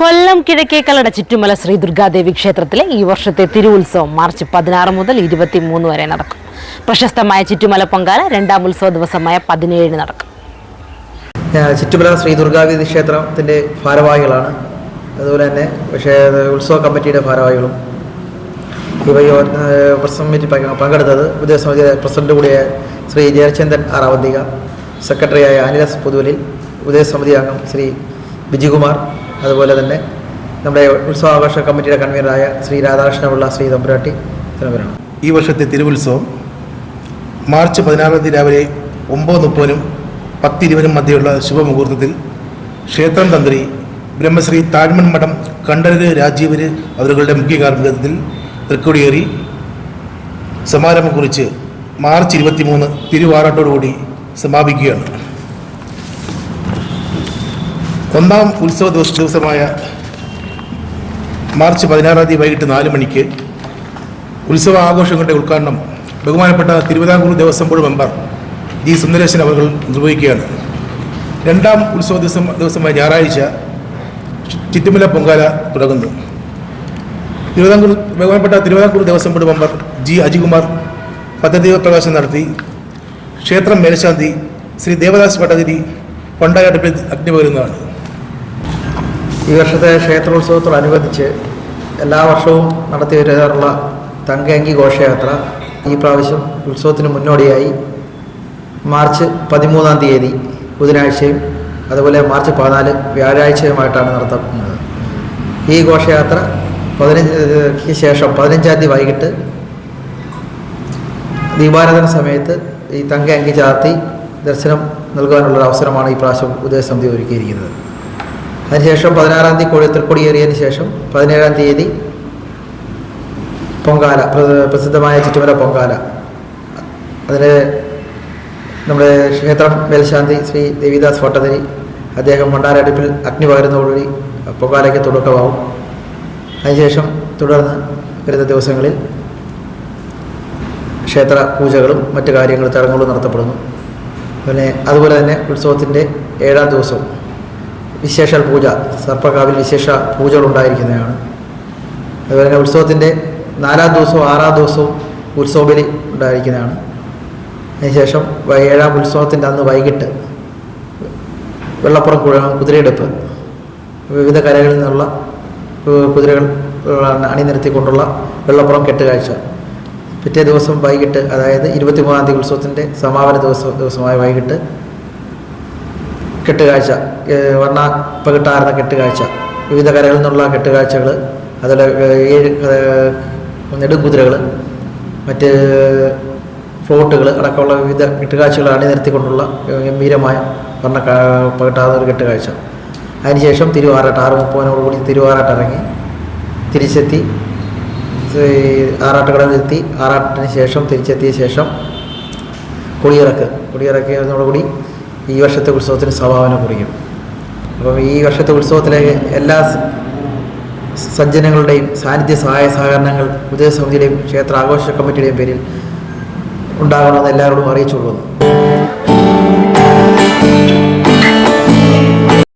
കൊല്ലം കിഴക്കേക്കലട ചുറ്റുമല ശ്രീ ദുർഗാദേവി ക്ഷേത്രത്തിലെ ഈ വർഷത്തെ തിരുവുത്സവം മാർച്ച് പതിനാറ് മുതൽ ഇരുപത്തിമൂന്ന് വരെ നടക്കും. പ്രശസ്തമായ ചുറ്റുമല പൊങ്കാല രണ്ടാം ഉത്സവ ദിവസമായ പതിനേഴിന് നടക്കും. ചുറ്റുമല ശ്രീ ദുർഗാദേവി ക്ഷേത്രത്തിന്റെ ഭാരവാഹികളാണ്. അതുപോലെ തന്നെ പക്ഷേ ഉത്സവ കമ്മിറ്റിയുടെ ഭാരവാഹികളും ഇവ പ്രസംഗത്തിൽ പങ്കെ- പങ്കെടുത്തത് ഉപദേശസമിതി പ്രസിഡന്റ് കൂടിയായ ശ്രീ ജയചന്ദ്രൻ ആറാവന്തിക സെക്രട്ടറിയായ അനിലസ് പുതുവലിൽ ഉദയസമിതി അംഗം ശ്രീ ബിജികുമാർ അതുപോലെ തന്നെ നമ്മുടെ ഉത്സവാഘോഷ കമ്മിറ്റിയുടെ കൺവീനറായ ശ്രീ രാധാകൃഷ്ണപിള്ള ശ്രീ തമ്പുരാട്ടി എന്നിവരാണ് ഈ വർഷത്തെ തിരുവുത്സവം മാർച്ച് പതിനാറാം തീയതി രാവിലെ ഒമ്പത് മുപ്പതിനും പത്തിരുപതിനും മധ്യയുള്ള ശുഭമുഹൂർത്തത്തിൽ ക്ഷേത്രം തന്ത്രി ബ്രഹ്മശ്രീ താഴ്മൺ മഠം കണ്ഠരര് രാജീവര് അവരുടെ മുഖ്യ കാർമ്മികത്വത്തിൽ തൃക്കൊടിയേറി സമാരംഭം കുറിച്ച് മാർച്ച് ഇരുപത്തിമൂന്ന് തിരുവാറാട്ടോടുകൂടി സമാപിക്കുകയാണ്. ഒന്നാം ഉത്സവ ദിവസ ദിവസമായ മാർച്ച് പതിനാറാം തീയതി വൈകിട്ട് നാല് മണിക്ക് ഉത്സവ ആഘോഷങ്ങളുടെ ഉദ്ഘാടനം ബഹുമാനപ്പെട്ട Thiruvithamkoor Devaswom board member G Sundaresan അവർ നിർവഹിക്കുകയാണ്. രണ്ടാം ഉത്സവ ദിവസം ദിവസമായ ഞായറാഴ്ച ചിറ്റുമല പൊങ്കാല തുടങ്ങുന്നു. തിരുവിതാംകൂർ ബഹുമാനപ്പെട്ട Thiruvithamkoor Devaswom board member G Ajikumar പദ്ധതി പ്രകാശനം നടത്തി. ക്ഷേത്രം മേൽശാന്തി ശ്രീ ദേവദാസ് ഭട്ടതിരി കൊണ്ടായടുപ്പിൽ അഗ്നി പകരുന്നതാണ് ഈ വർഷത്തെ ക്ഷേത്രോത്സവത്തോടനുബന്ധിച്ച് എല്ലാ വർഷവും നടത്തി വരാറുള്ള തങ്കയങ്കി ഘോഷയാത്ര ഈ പ്രാവശ്യം ഉത്സവത്തിന് മുന്നോടിയായി. മാർച്ച് പതിമൂന്നാം തീയതി ബുധനാഴ്ചയും അതുപോലെ മാർച്ച് പതിനാല് വ്യാഴാഴ്ചയുമായിട്ടാണ് നടത്തുന്നത്. ഈ ഘോഷയാത്ര പതിനഞ്ച് ശേഷം പതിനഞ്ചാം തീയതി വൈകിട്ട് ദീപാരാധന സമയത്ത് ഈ തങ്ക അങ്കി ചാർത്തി ദർശനം നൽകാനുള്ളൊരു അവസരമാണ് ഈ പ്രാവശ്യം ഉദയസമിതി ഒരുക്കിയിരിക്കുന്നത്. അതിനുശേഷം പതിനാറാം തീയതി കൊടി തൃക്കൊടിയേറിയതിന് ശേഷം പതിനേഴാം തീയതി പൊങ്കാല പ്ര- പ്രസിദ്ധമായ ചുറ്റുമല പൊങ്കാല. അതിന് നമ്മുടെ ക്ഷേത്രം മേൽശാന്തി ശ്രീ ദേവിദാസ് ഭട്ടതിരി അദ്ദേഹം മണ്ടാരടുപ്പിൽ അഗ്നി പകരുന്നതോടുകൂടി പൊങ്കാലയ്ക്ക് തുടക്കമാവും. അതിനുശേഷം തുടർന്ന് വരുന്ന ദിവസങ്ങളിൽ ക്ഷേത്ര പൂജകളും മറ്റു കാര്യങ്ങളും ചടങ്ങുകളും നടത്തപ്പെടുന്നു. പിന്നെ അതുപോലെ തന്നെ ഉത്സവത്തിന്റെ ഏഴാം ദിവസം വിശേഷ പൂജ സർപ്പകാവിൽ വിശേഷ പൂജകൾ ഉണ്ടായിരിക്കുന്നതാണ് അതുപോലെ തന്നെ ഉത്സവത്തിന്റെ നാലാം ദിവസവും ആറാം ദിവസവും ഉത്സവബലി ഉണ്ടായിരിക്കുന്നതാണ്. അതിനുശേഷം ഏഴാം ഉത്സവത്തിന്റെ അന്ന് വൈകിട്ട് വെള്ളപ്പുറം കുതിരയെടുപ്പ്. വിവിധ കരകളിൽ നിന്നുള്ള കുതിരകൾ അണിനിരത്തിക്കൊണ്ടുള്ള വെള്ളപ്പുറം കെട്ടുകാഴ്ച. പിറ്റേ ദിവസം വൈകിട്ട് അതായത് ഇരുപത്തിമൂന്നാം തീയതി ഉത്സവത്തിന്റെ സമാപന ദിവസം ദിവസമായ വൈകിട്ട് കെട്ടുകാഴ്ച വർണ പകിട്ടാർന്ന കെട്ടുകാഴ്ച വിവിധ കരകളിൽ നിന്നുള്ള കെട്ടുകാഴ്ചകൾ അതുപോലെ ഏഴ് നെടുകുതിരകൾ മറ്റ് ഫ്ലോട്ടുകൾ അടക്കമുള്ള വിവിധ കെട്ടുകാഴ്ചകൾ അണിനിരത്തിക്കൊണ്ടുള്ള ഗംഭീരമായ വർണ പകിട്ടാർന്ന ഒരു കെട്ടുകാഴ്ച. അതിനുശേഷം തിരുവാറാട്ട് ആറ് മുപ്പതിനോടുകൂടി തിരുവാറാട്ട് ഇറങ്ങി തിരിച്ചെത്തി എത്തി ആറാട്ടിന് ശേഷം തിരിച്ചെത്തിയ ശേഷം കുടിയിറക്ക് കൊടിയിറക്കിയതോടുകൂടി ഈ വർഷത്തെ ഉത്സവത്തിന് സ്വഭാവന കുറിക്കും. അപ്പം ഈ വർഷത്തെ ഉത്സവത്തിലെ എല്ലാ സജ്ജനങ്ങളുടെയും സാന്നിധ്യ സഹായ സഹകരണങ്ങൾ ഉദയസമിതിയുടെയും ക്ഷേത്ര ആഘോഷ കമ്മിറ്റിയുടെയും പേരിൽ ഉണ്ടാകണമെന്ന് എല്ലാവരോടും അറിയിച്ചുകൊള്ളുന്നു.